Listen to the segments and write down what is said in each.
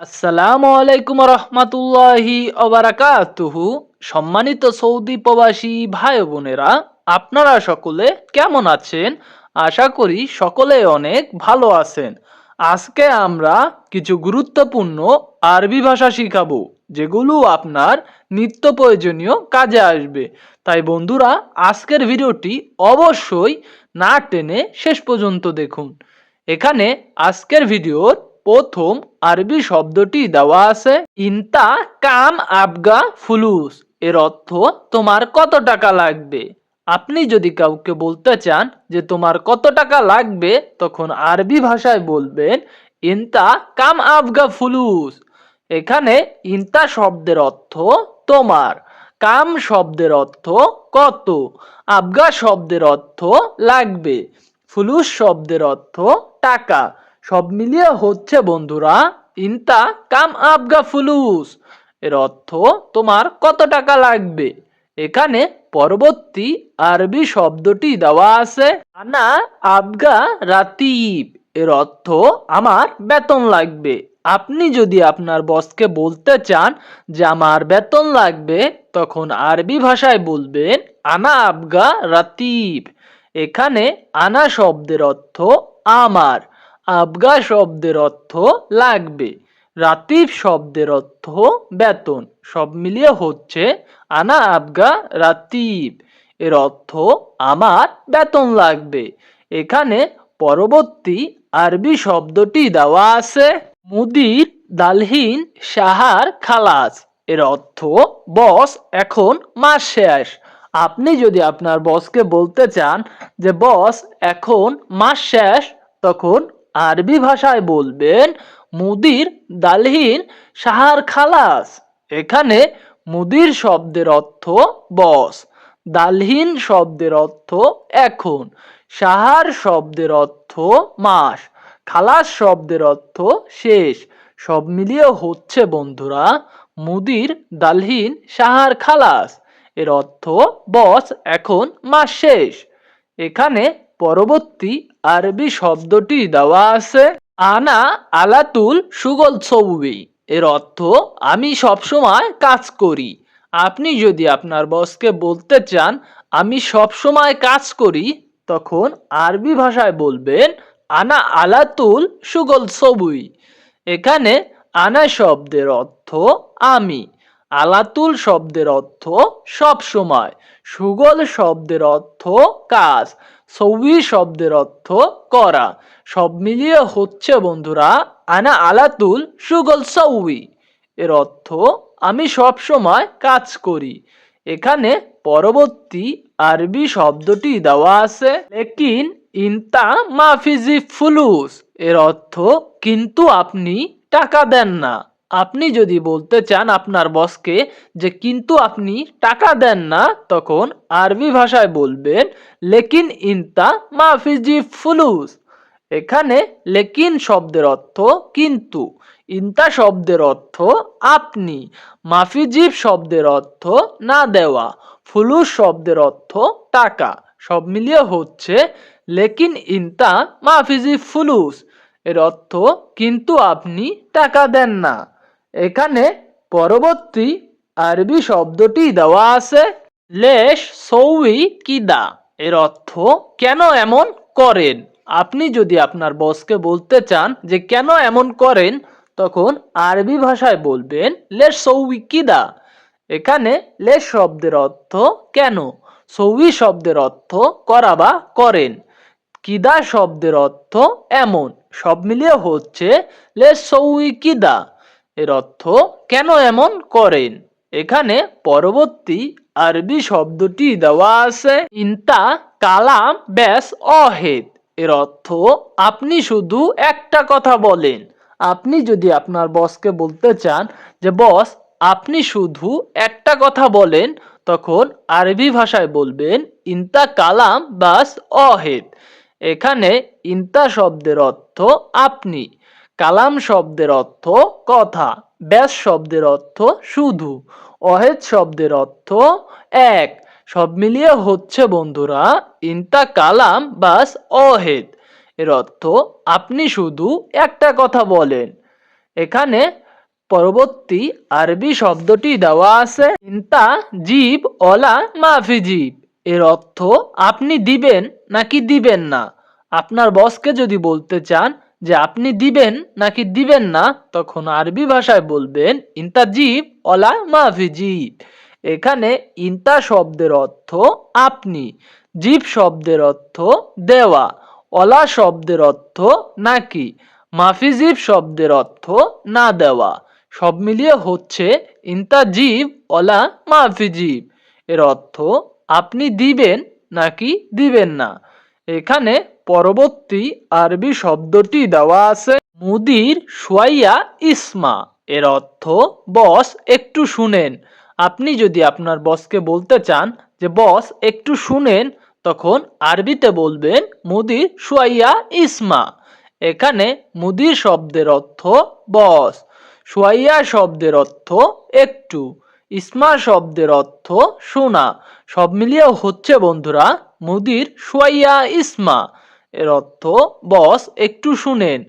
আসসালামু আলাইকুম রহমাতুল্লাহি অবারাকাতুহু সম্মানিত সৌদি প্রবাসী ভাই বোনেরা, আপনারা সকলে কেমন আছেন? আশা করি সকলে অনেক ভালো আছেন। আজকে আমরা কিছু গুরুত্বপূর্ণ আরবি ভাষা শিখাবো, যেগুলো আপনার নিত্য প্রয়োজনীয় কাজে আসবে। তাই বন্ধুরা, আজকের ভিডিওটি অবশ্যই না টেনে শেষ পর্যন্ত দেখুন। এখানে আজকের ভিডিওর প্রথম আরবি শব্দটি দেওয়া আছে, ইনতা কাম আবগা ফুলুস এর অর্থ, তোমার কত টাকা লাগবে? আপনি যদি কাউকে বলতে চান যে, তোমার কত টাকা লাগবে? তখন আরবি ভাষায় বলবেন, ইনতা কাম আবগা ফুলুস এখানে ইনতা শব্দের অর্থ, তোমার কাম শব্দের অর্থ, কত আবগা শব্দের অর্থ, লাগবে ফুলুস শব্দের অর্থ, টাকা সব মিলিয়ে হচ্ছে বন্ধুরা ইনতা কাম আবগা ফুলুস। এর অর্থ তোমার কত টাকা লাগবে? এখানে পরবর্তী আরবি শব্দটি দেওয়া আছে, আনা আবগা রাতিব। এর অর্থ আমার বেতন লাগবে। আপনি যদি আপনার বসকে বলতে চান যে আমার বেতন লাগবে, তখন আরবি ভাষায় বলবেন, আনা আবগা রাতিব। এখানে আনা শব্দের অর্থ আমার। আবগা শব্দের অর্থ লাগবে। রাতিব শব্দের অর্থ বেতন। সব মিলিয়ে হচ্ছে আনা আবগা রাতিব। এর অর্থ আমার বেতন লাগবে। এখানে পরবর্তী আরবি শব্দটি দেওয়া আছে, মুদির দালহীন সাহার খালাস। এর অর্থ বস এখন মাস শেষ। আপনি যদি আপনার বসকে বলতে চান যে বস এখন মাস শেষ, তখন আরবি ভাষায় বলবেন মুদির দালহীন সাহার খালাস। এখানে মুদির শব্দের অর্থ বস, দালহীন শব্দের অর্থ এখন, সাহার শব্দের অর্থ মাস, খালাস শব্দের অর্থ শেষ। সব মিলিয়ে হচ্ছে বন্ধুরা মুদির দালহীন সাহার খালাস। এর অর্থ বস এখন মাস শেষ। এখানে পরবর্তী আরবি শব্দটি দেওয়া আছে, আনা আলাতুল সুগল ছবি এর অর্থ, আমি সবসময় কাজ করি। আপনি যদি আপনার বসকে বলতে চান, আমি সবসময় কাজ করি, তখন আরবি ভাষায় বলবেন, আনা আলাতুল সুগল ছবি এখানে আনা শব্দের অর্থ, আমি আলাতুল শব্দের অর্থ সব সময়, সুগল শব্দের অর্থ কাজ, সৌবি শব্দের অর্থ করা। সব মিলিয়ে হচ্ছে, বন্ধুরা, আনা আলাতুল সুগল সৌবি। এর অর্থ আমি সব সময় কাজ করি। এখানে পরবর্তী আরবি শব্দটি দেওয়া আছে, লেকিন ইনতা মাফিজি ফুলুস। এর অর্থ, কিন্তু আপনি টাকা দেন না। আপনি যদি বলতে চান আপনার বসকে যে, কিন্তু আপনি টাকা দেন না, তখন আরবি ভাষায় বলবেন, লেকিন ইনতা মাফিজি ফুলুস। এখানে লেকিন শব্দের অর্থ কিন্তু ইনতা শব্দের অর্থ আপনি মাফিজিব শব্দের অর্থ না দেওয়া ফুলুস শব্দের অর্থ টাকা সব মিলিয়ে হচ্ছে লেকিন ইনতা মাফিজি ফুলুস এর অর্থ কিন্তু আপনি টাকা দেন না এখানে পরবর্তী আরবি শব্দটি দেওয়া আছে লেশ সৌই কিদা। এর অর্থ কেন এমন করেন? আপনি যদি আপনার বসকে বলতে চান যে কেন এমন করেন, তখন আরবি ভাষায় বলবেন লেশ সৌই কিদা। এখানে লেশ শব্দের অর্থ কেন? সৌই শব্দের অর্থ করা বা করেন। কিদা শব্দের অর্থ এমন। সব মিলিয়ে হচ্ছে লেশ সৌই কিদা। এর অর্থ কেন এমন করেন? এখানে পরবর্তী আরবি শব্দটি দেওয়া আছে, ইনতা কালাম ব্যাস অহেদ। এর অর্থ আপনি শুধু একটা কথা বলেন। আপনি যদি আপনার বসকে বলতে চান যে, বস, আপনি শুধু একটা কথা বলেন, তখন আরবি ভাষায় বলবেন, ইনতা কালাম বাস অহেদ। এখানে ইনতা শব্দের অর্থ আপনি। কালাম শব্দের অর্থ কথা, ব্যাস শব্দের অর্থ শুধু, অহেদ শব্দের অর্থ এক। সব মিলিয়ে হচ্ছে বন্ধুরা ইনতা কালাম বাস অহেদ। এর অর্থ আপনি শুধু একটা কথা বলেন। এখানে পরবর্তী আরবি শব্দটি দেওয়া আছে, ইন্তা জীব অলা মাফি জীব। এর অর্থ আপনি দিবেন নাকি দিবেন না। আপনার বসকে যদি বলতে চান যে আপনি দিবেন নাকি দিবেন না, তখন আরবি ভাষায় বলবেন ইন্তা জীব অলা মাফি জীব এখানে ইন্তা শব্দের অর্থ আপনি, জীব শব্দের অর্থ দেওয়া অলা শব্দের অর্থ নাকি মাফিজিব শব্দের অর্থ না দেওয়া। সব মিলিয়ে হচ্ছে ইন্তা জীব অলা মাফিজিব এর অর্থ আপনি দিবেন নাকি দিবেন না। এখানে পরবর্তী আরবি শব্দটি দেওয়া আছে মুদির সোয়াইয়া ইসমা। এর অর্থ, বস, একটু শুনেন। আপনি যদি আপনার বসকে বলতে চান যে, বস, একটু শুনেন, তখন আরবিতে বলবেন, মুদির সোয়াইয়া ইসমা। এখানে মুদির শব্দের অর্থ, বস। সোয়াইয়া শব্দের অর্থ, একটু। ইসমা শব্দের অর্থ, শোনা। সব মিলিয়ে হচ্ছে, বন্ধুরা, মুদির সোয়াইয়া ইসমা। এর অর্থ, বস, একটু শুনেন।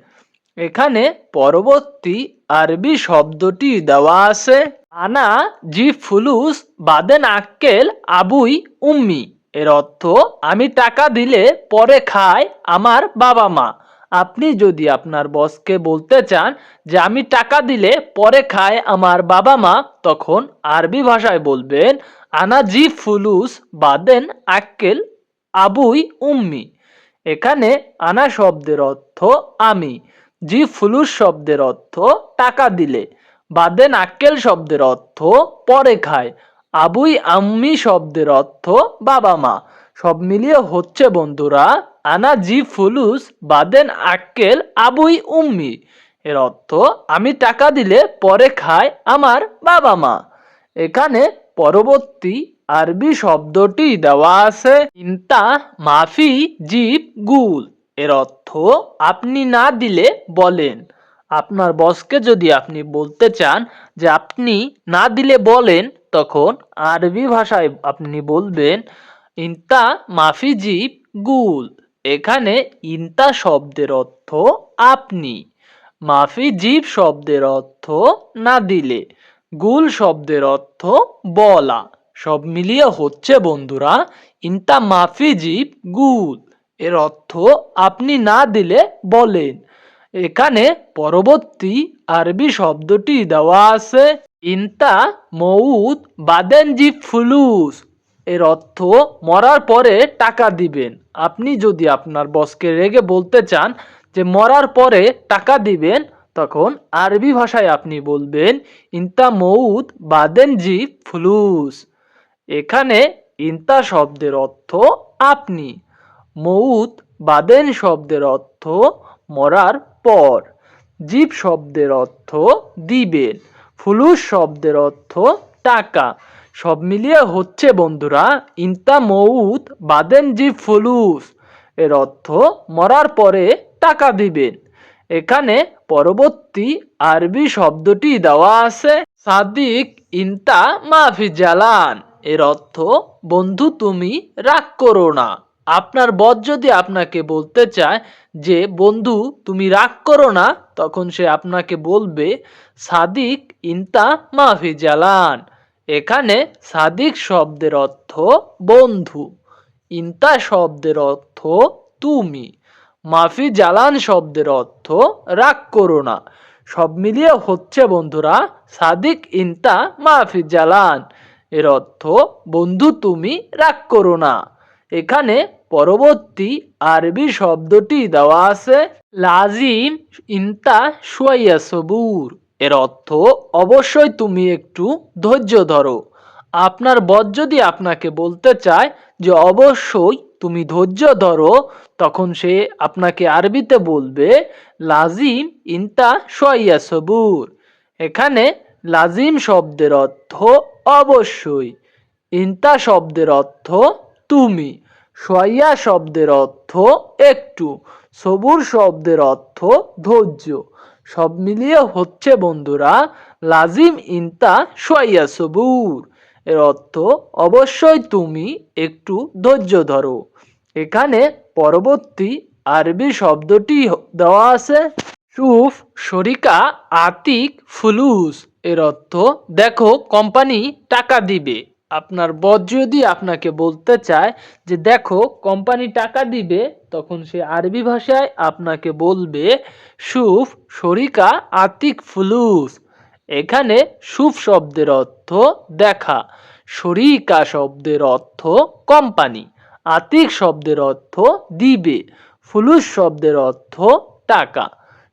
এখানে পরবর্তী আরবি শব্দটি দেওয়া আছে। আনা, জি, ফুলুস, বাদেন, আক্কেল, আবুই, উম্মি। এর অর্থ, আমি টাকা দিলে পরে খায় আমার বাবা মা। আপনি যদি আপনার বসকে বলতে চান যে, আমি টাকা দিলে পরে খায় আমার বাবা মা, তখন আরবি ভাষায় বলবেন, আনা, জি, ফুলুস, বাদেন, আক্কেল, আবুই, উম্মি। এখানে আনা শব্দের অর্থ আমি, জি ফুলুস শব্দের অর্থ টাকা দিলে বাদেন আক্কেল শব্দের অর্থ পরে খায়, আবুই আম্মি শব্দের অর্থ বাবা মা। সব মিলিয়ে হচ্ছে বন্ধুরা, আনা জি ফুলুস বাদেন আক্কেল আবুই উম্মি। এর অর্থ আমি টাকা দিলে পরে খায় আমার বাবা মা। এখানে পরবর্তী আরবি শব্দটি দেওয়া আছে। ইন্তা মাফি জিব গুল। এর অর্থ আপনি না দিলে বলেন। আপনার বসকে যদি আপনি বলতে চান যে আপনি না দিলে বলেন, তখন আরবি ভাষায় আপনি বলবেন, ইন্তা মাফি জিপ গুল। এখানে ইন্তা শব্দের অর্থ আপনি। মাফি জীব শব্দের অর্থ না দিলে। গুল শব্দের অর্থ বলা। সব মিলিয়ে হচ্ছে বন্ধুরা ইন্তা মাফি জীব গুল এর অর্থ আপনি না দিলে বলেন। এখানে পরবর্তী আরবি শব্দটি দেওয়া আছে ইন্তা মৌদ বাদেন জি ফুলুস। এর অর্থ মরার পরে টাকা দিবেন। আপনি যদি আপনার বসকে রেগে বলতে চান যে মরার পরে টাকা দিবেন, তখন আরবি ভাষায় আপনি বলবেন ইন্তা মৌদ বাদেন জি ফুলুস। এখানে ইন্তা শব্দের অর্থ আপনি মৌত বাদেন শব্দের অর্থ মরার পর, জীব শব্দের অর্থ দিবেন, ফুলুস শব্দের অর্থ টাকা। সব মিলিয়ে হচ্ছে বন্ধুরা, ইন্তা মৌত বাদেন জীব ফুলুস, এর অর্থ মরার পরে টাকা দিবেন। এখানে পরবর্তী আরবি শব্দটি দেওয়া আছে, সাদিক ইন্তা মাফি জালান। এর অর্থ, বন্ধু, তুমি রাগ করো না। আপনার বদ যদি আপনাকে বলতে চায় যে, বন্ধু, তুমি রাগ করো না, তখন সে আপনাকে বলবে, সাদিক ইন্তা মাফি জালান। এখানে সাদিক শব্দের অর্থ, বন্ধু। ইন্তা শব্দের অর্থ, তুমি। মাফি জালান শব্দের অর্থ, রাগ করো না। সব মিলিয়ে হচ্ছে, বন্ধুরা, সাদিক ইন্তা মাফি জালান। এর অর্থ, বন্ধু, তুমি রাগ করো না। এখানে পরবর্তী আরবি শব্দটি দেওয়া আছে, লাজিম ইন্তা সুয়াইয়া সবুর। এর অর্থ, অবশ্যই তুমি একটু ধৈর্য ধরো। আপনার বদ যদি আপনাকে বলতে চায় যে, অবশ্যই তুমি ধৈর্য ধরো, তখন সে আপনাকে আরবিতে বলবে, লাজিম ইন্তা সোয়াইয়া সবুর। এখানে লাজিম শব্দের অর্থ অবশ্যই। ইন্তা শব্দের অর্থ তুমি। সোয়াইয়া শব্দের অর্থ একটু। সবুর শব্দের অর্থ ধৈর্য। সব মিলিয়ে হচ্ছে বন্ধুরা, লাজিম, ইন্তা সোয়াইয়া সবুর। এর অর্থ অবশ্যই তুমি, একটু ধৈর্য ধরো। এখানে পরবর্তী আরবি শব্দটি দেওয়া আছে। সুফ শরিকা, আতিক, ফুলুস এর অর্থ, দেখো, কোম্পানি টাকা দিবে। আপনার বস যদি আপনাকে বলতে চায় যে, দেখো, কোম্পানি টাকা দিবে, তখন সে আরবি ভাষায় আপনাকে বলবে, সুফ, শরিকা, আতিক, ফুলুস। এখানে সুফ শব্দের অর্থ, দেখা। শরিকা শব্দের অর্থ, কোম্পানি। আতিক শব্দের অর্থ, দিবে। ফুলুস শব্দের অর্থ, টাকা।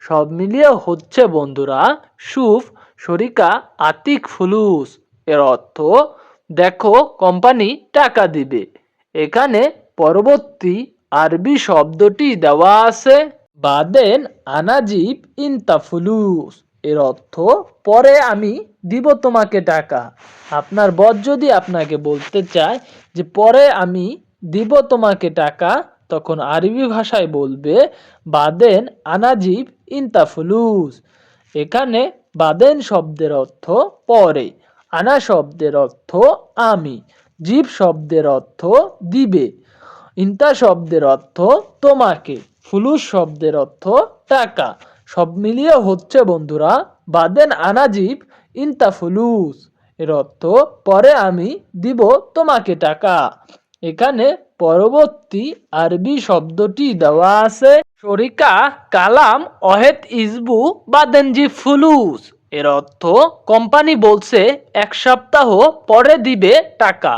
সব মিলিয়ে হচ্ছে বন্ধুরা সুফ শরিকা আতিক, ফুলুস। এর অর্থ, দেখো কোম্পানি টাকা দিবে। এখানে পরবর্তী আরবি শব্দটি দেওয়া আছে, বাদেন আনাজিব ইনতা ফুলুস। এর অর্থ, পরে আমি দিব তোমাকে টাকা। আপনার বস যদি আপনাকে বলতে চায় যে পরে আমি দিব তোমাকে টাকা তখন আরবি ভাষায় বলবে, বাদেন আনাজিব ইনতা ফুলুস এখানে বাদেন শব্দের অর্থ পরে, আনা শব্দের অর্থ আমি, জীব শব্দের অর্থ দিবে, ইন্তা শব্দের অর্থ তোমাকে, ফুলুস শব্দের অর্থ টাকা। সব মিলিয়ে হচ্ছে বন্ধুরা, বাদেন আনাজিব ইন্তা ফুলুস এর অর্থ পরে আমি দিব তোমাকে টাকা। এখানে পরবর্তী আরবি শব্দটি দেওয়া আছে, শরিকা, কালাম অহেত ইসবু বা দেনজি, ফুলুস। এর অর্থ, কোম্পানি বলছে, এক সপ্তাহ পরে দিবে টাকা।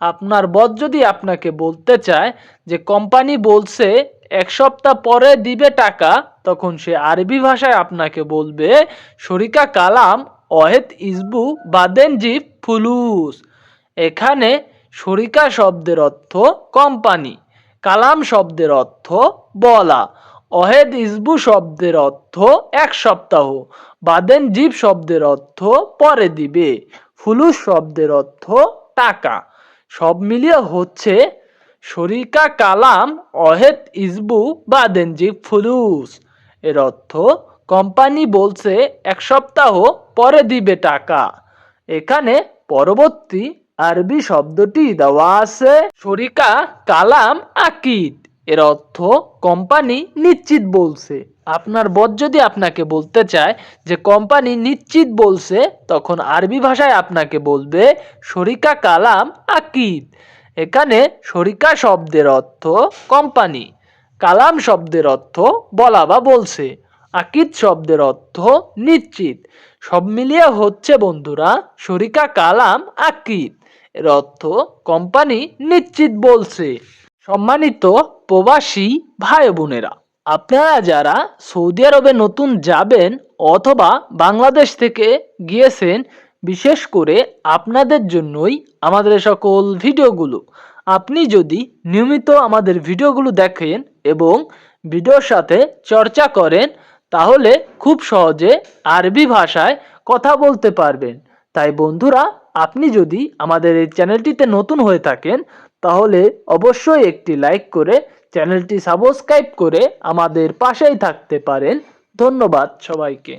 আপনার বস যদি আপনাকে বলতে চায় যে কোম্পানি বলছে, এক সপ্তাহ পরে দিবে টাকা, তখন সে আরবি ভাষায় আপনাকে বলবে, শরিকা, কালাম, অহেদ, ইজবু বাদেনজি ফুলুস। এখানে শরিকা শব্দের অর্থ কোম্পানি, কালাম শব্দের অর্থ বলা, অহেদ ইসবু শব্দের অর্থ এক সপ্তাহ, বাদেন জীব শব্দের অর্থ পরে দিবে, ফুলুস শব্দের অর্থ টাকা। সব মিলিয়ে হচ্ছে শরিকা কালাম, অহেদ ইসবু, বাদেন জীব ফুলুস। এর অর্থ কোম্পানি বলছে এক সপ্তাহ পরে দিবে টাকা। এখানে পরবর্তী আরবি শব্দটি দেওয়া আছে শরিকা, কালাম, আকিদ। এর অর্থ কোম্পানি নিশ্চিত বলছে। আপনার বস যদি আপনাকে বলতে চায় যে কোম্পানি নিশ্চিত বলছে, তখন আরবি ভাষায় আপনাকে বলবে শরিকা, কালাম, আকিদ। এখানে শরিকা শব্দের অর্থ কোম্পানি, কালাম শব্দের অর্থ বলা বা বলছে। আকিদ শব্দের অর্থ নিশ্চিত। সব মিলিয়ে হচ্ছে বন্ধুরা, শরিকা, কালাম, আকিদ। এর অর্থ কোম্পানি নিশ্চিত বলছে। সম্মানিত প্রবাসী ভাই বোনেরা আপনারা যারা সৌদি আরবে নতুন যাবেন অথবা বাংলাদেশ থেকে গিয়েছেন, বিশেষ করে আপনাদের জন্যই আমাদের সকল ভিডিওগুলো। আপনি যদি নিয়মিত আমাদের ভিডিওগুলো দেখেন এবং ভিডিওর সাথে চর্চা করেন, তাহলে খুব সহজে আরবি ভাষায় কথা বলতে পারবেন। তাই বন্ধুরা আপনি যদি আমাদের এই চ্যানেলটিতে নতুন হয়ে থাকেন, তাহলে অবশ্যই একটি লাইক করে চ্যানেলটি সাবস্ক্রাইব করে আমাদের পাশেই থাকতে পারেন। ধন্যবাদ সবাইকে।